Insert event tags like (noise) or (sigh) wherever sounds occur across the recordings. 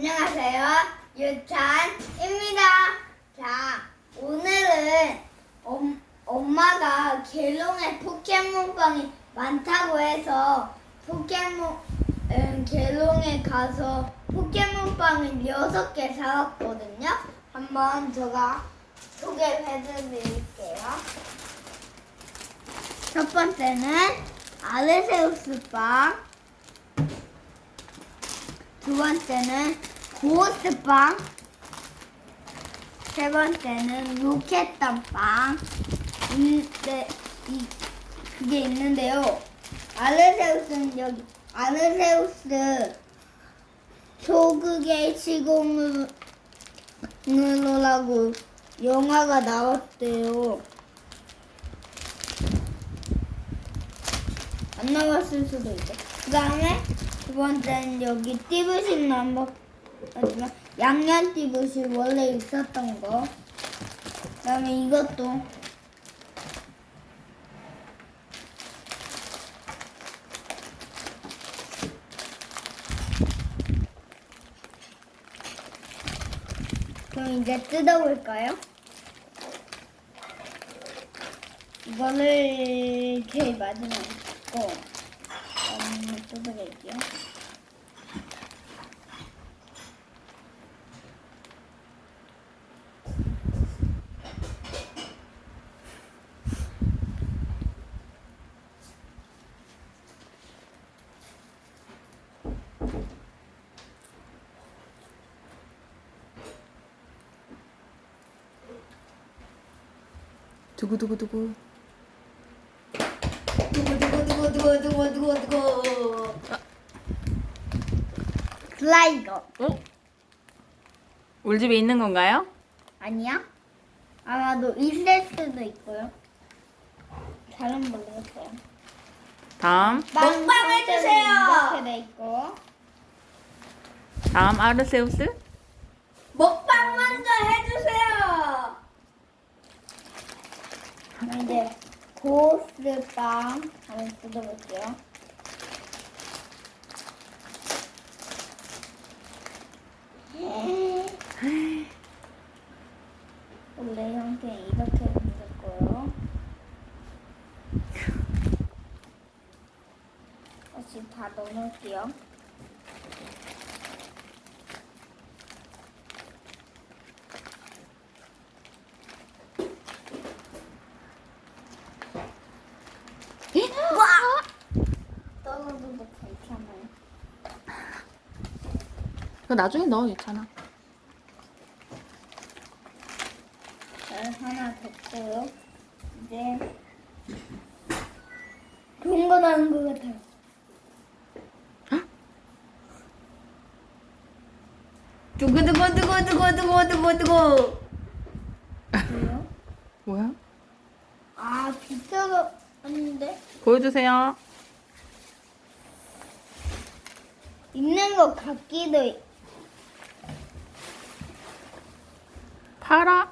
안녕하세요. 유찬입니다. 자, 오늘은 엄, 엄마가 개롱에 포켓몬빵이 많다고 해서 포켓몬 음, 개롱에 가서 포켓몬빵을 6개 사왔거든요. 한번 제가 소개를 해드릴게요. 첫 번째는 아르세우스 빵. 두 번째는 고스빵. 세 번째는 로켓단빵. 있는데, 이, 그게 있는데요. 아르세우스는 여기, 아르세우스 소극의 시공으로라고 영화가 나왔대요. 안 나왔을 수도 있고. 그 다음에 두 번째는 여기 띠부심 남박 하지만 양념 띠부심 원래 있었던 거. 그 다음에 이것도 그럼 이제 뜯어볼까요? 이거를 제일 마지막에 뜯고 음, 뜯어볼게요. 두구두구두구. 두구두구두구두구두구두구 슬라이더 어? 우리 집에 있는 건가요? 아니야? 아마도 있을 수도 있고요. 잘은 모르겠어요. 다음. 먹방 해주세요. 이렇게 돼 있고 다음 아르세우스. 먹방 먼저 해주세요. 그럼 이제 고스빵 한번 뜯어볼게요. 원래 형태는 이렇게 생겼고요. 다시 다 넣어놓을게요. 와! 떨어져도 괜찮아요. 그거 나중에 넣어 괜찮아. 잘 하나 됐고요. 이제 좋은 거 나온 것 같아요. 두구두구두구두구두구두구두구. 뭐요? 뭐야? 아 비싸가 아닌데 보여주세요. 있는 것 같기도 파라.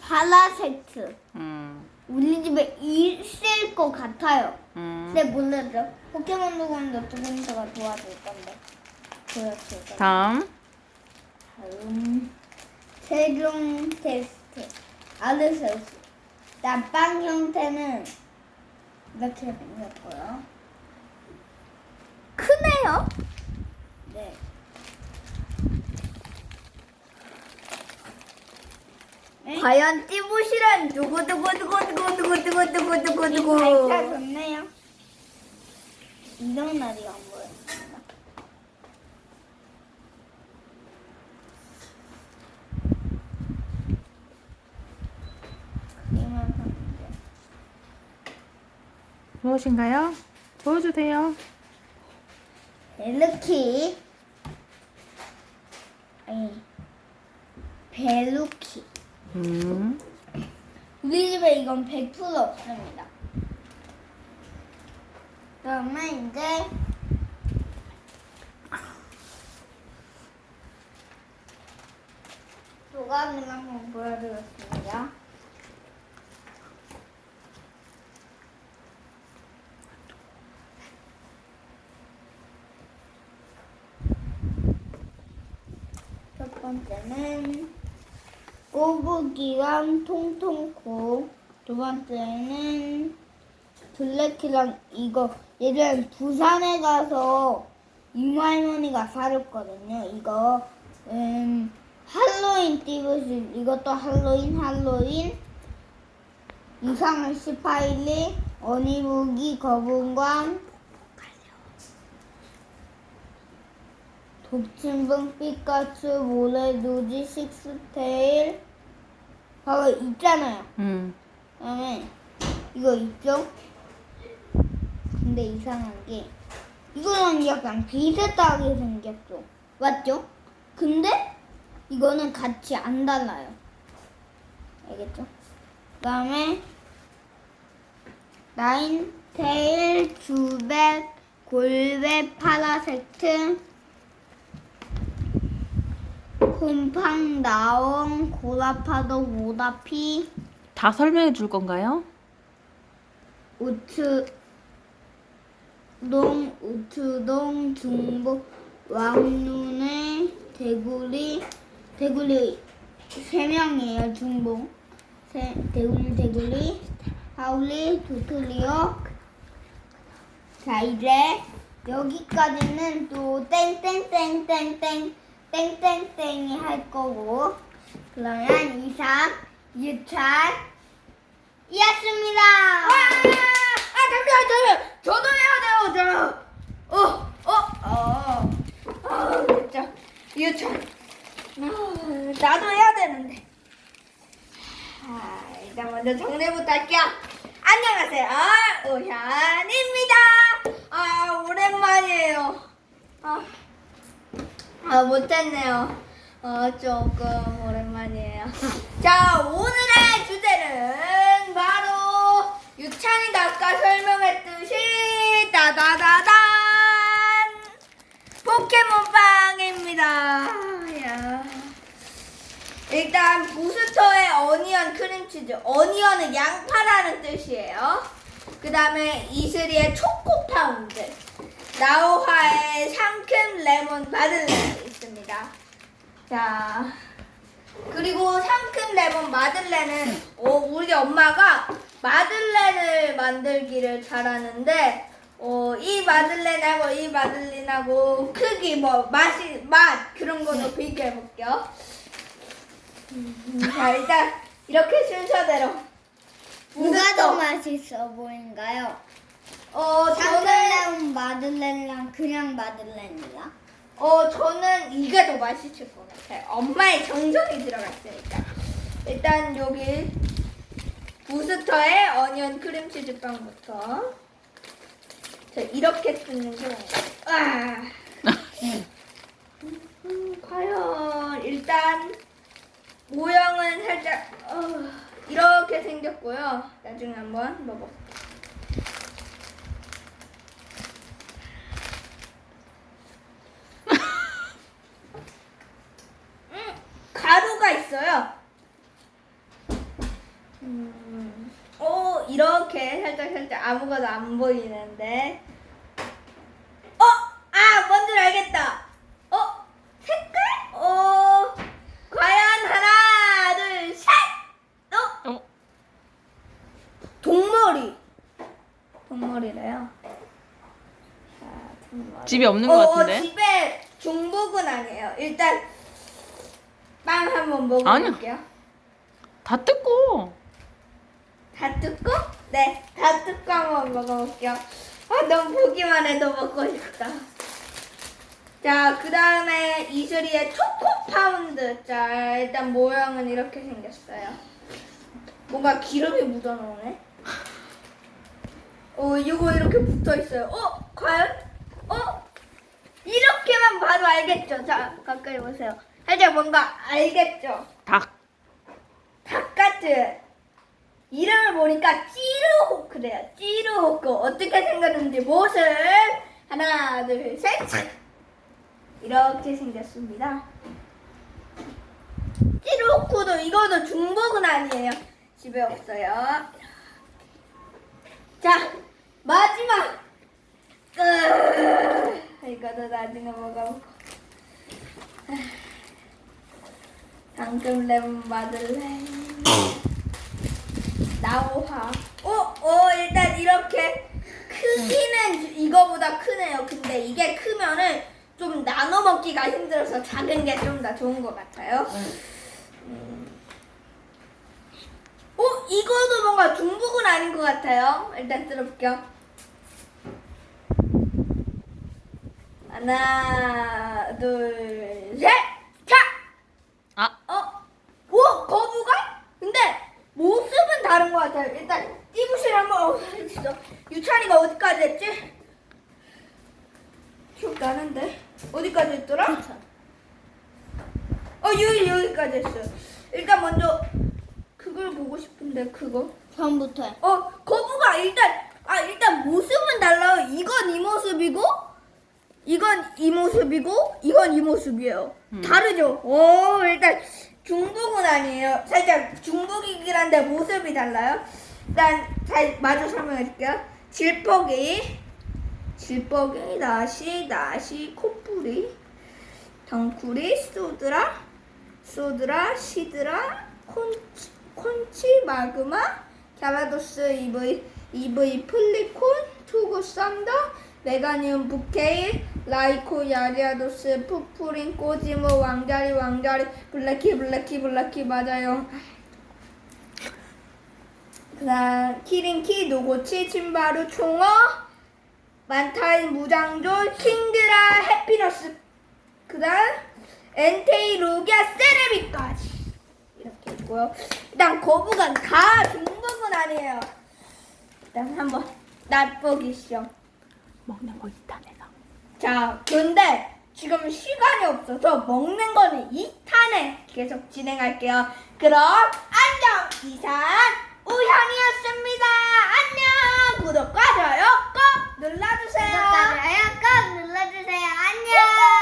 파라 세트. 음. 우리 집에 있을 것 같아요. 음. 근데 몰라죠. 포켓몬 누구인데 누군가가 도와줄 건데. 보여줄 건데. 다음. 다음 최종 테스트 아르세우스 나빵 형태는 이렇게 생겼고요. 크네요. 네. 과연 띠부실은 누구 누구 누구 누구 누구 누구 누구 누구 누구 날짜 좋네요. 이런 날이 안 샀는데. 무엇인가요? 보여주세요. 벨루키 아니 벨루키 음. 우리 집에 이건 100% 없습니다. 그러면 이제 조각을 한번 보여드리겠습니다. 번째는 꼬부기랑 통통코. 두 번째는 블랙키랑 이거. 예전에 부산에 가서 이모 할머니가 사줬거든요. 이거. 음 할로윈 띠부실 이것도 할로윈 할로윈. 이상한 스파일리 어니부기 거북왕. 독침봉 피카츄 모래노지 식스테일 바로 있잖아요. 음. 그다음에 이거 있죠? 근데 이상한 게 이거는 약간 비슷하게 생겼죠. 맞죠? 근데 이거는 같이 안 달라요. 알겠죠? 그다음에 나인테일 주백 골백 파라세트 곰팡 나온 고라파도 모다피. 다 설명해 줄 건가요? 우트동 우트동 중복 왕눈의 대구리. 대구리 세 명이에요 중복. 세 대구리 대구리. 하울리 도토리오 자 이제. 여기까지는 또 땡땡땡땡땡 땡땡땡이 할 거고 그러면 이상 유찬 이었습니다. 아, 아 잠시만 잠시만 저도 해야 돼요 저. 어, 어, 어. 아 진짜 유천. 아, 나도 해야 되는데. 아, 일단 먼저 정리부터 할게요. 안녕하세요, 오현입니다. 아 오랜만이에요. 아, 아 못했네요. 어, 조금 오랜만이에요. (laughs) 자, 오늘의 주제는 바로 유찬이가 아까 설명했듯이 따다다단 포켓몬빵입니다. 야. 일단 부스터의 어니언 크림치즈. 어니언은 양파라는 뜻이에요. 그 다음에 이슬이의 초코 파운드. 나우화의 상큼 레몬 마들렌이 있습니다. 자, 그리고 상큼 레몬 마들렌은 어, 우리 엄마가 마들렌을 만들기를 잘하는데 어, 이 마들렌하고 이 마들렌하고 크기 뭐 맛이 맛 그런 거도 비교해 볼게요. 음, 자 일단 이렇게 순서대로 누가. 더 맛있어 보인가요? 어 저는 마들렌이랑 그냥 마들렌이야? 어, 저는 이게 더 맛있을 것 같아요. 엄마의 정성이 들어갔으니까. 일단 여기 부스터의 어니언 크림치즈 빵부터. 자, 이렇게 뜯는 게 뭔가. 아. 음, 과연 일단 모양은 살짝 어, 이렇게 생겼고요. 나중에 한번 먹어볼게요. 음, 가루가 있어요. 음, 오, 이렇게 살짝 살짝 아무것도 안 보이는데. 어, 아, 뭔지 알겠다. 어, 색깔? 어, 과연 하나, 둘, 셋. 어, 어? 동머리. 동머리래요. 자, 동머리. 집에 없는 것 어, 같은데? 어, 집에 중복은 아니에요. 일단 빵 한번 먹어볼게요. 다 뜯고. 다 뜯고? 네, 다 한번 먹어볼게요. 아, 너무 보기만 해도 먹고 싶다. 자, 그 다음에 이슬이의 초코 파운드. 자, 일단 모양은 이렇게 생겼어요. 뭔가 기름이 묻어나오네. 어, 이거 이렇게 붙어 있어요. 어, 과연? 어? 이렇게만 봐도 알겠죠? 자, 가까이 보세요. 살짝 뭔가 알겠죠? 닭. 바깥은 이름을 보니까 찌루호크래요. 찌루호크 어떻게 생겼는지 모습 하나 둘 셋 이렇게 생겼습니다. 찌루호크도 이거도 중복은 아니에요. 집에 없어요. 자 마지막 끝. 이거도 나중에 먹어보고. 당근 레몬 마들렌 나우하. 어, 어 일단 이렇게 크기는 이거보다 크네요. 근데 이게 크면은 좀 나눠 먹기가 힘들어서 작은 게 좀 더 좋은 것 같아요. 음. 어 이거도 뭔가 중복은 아닌 것 같아요. 일단 들어볼게요. 하나 둘셋자 아, 어? 오 거부가? 근데 모습은 다른 것 같아요. 일단 띠부실 한번 어, 진짜 유찬이가 어디까지 했지? 기억 나는데 어디까지 했더라? 어 여기 여기까지 했어요. 일단 먼저 그걸 보고 싶은데 그거. 처음부터 해. 어 거부가 일단 아 일단 모습은 달라요. 이건 이 모습이고 이건 이 모습이고 이건 이 모습이에요. 음. 다르죠. 오 일단 중복은 아니에요. 살짝 중복이긴 한데 모습이 달라요. 일단 잘 마저 설명해 줄게요. 질퍽이 질퍽이 다시 다시 코뿌리 덩쿠리 소드라 소드라 시드라 콘치, 콘치 마그마 갸라도스 이브이 이브이 플리콘 투구 쌈더 메가니움 부케일 라이코 야리아도스 푸푸린 꼬지모 왕자리 왕자리 블랙키 블랙키 블랙키 맞아요 그다음 키링키 노고치 침바루 총어 만타인 무장조 킹드라 해피너스 그다음 엔테이 로기아 세레비까지 이렇게 있고요. 일단 거부가 다 중복은 아니에요. 일단 한번 맛보기 시험. 먹는 거 있다 내가. 자, 근데 지금 시간이 없어서 먹는 거는 2탄에 계속 진행할게요. 그럼 안녕 이산 우향이었습니다. 안녕 구독과 좋아요 꼭 눌러주세요. 구독과 좋아요 꼭 눌러주세요. 안녕.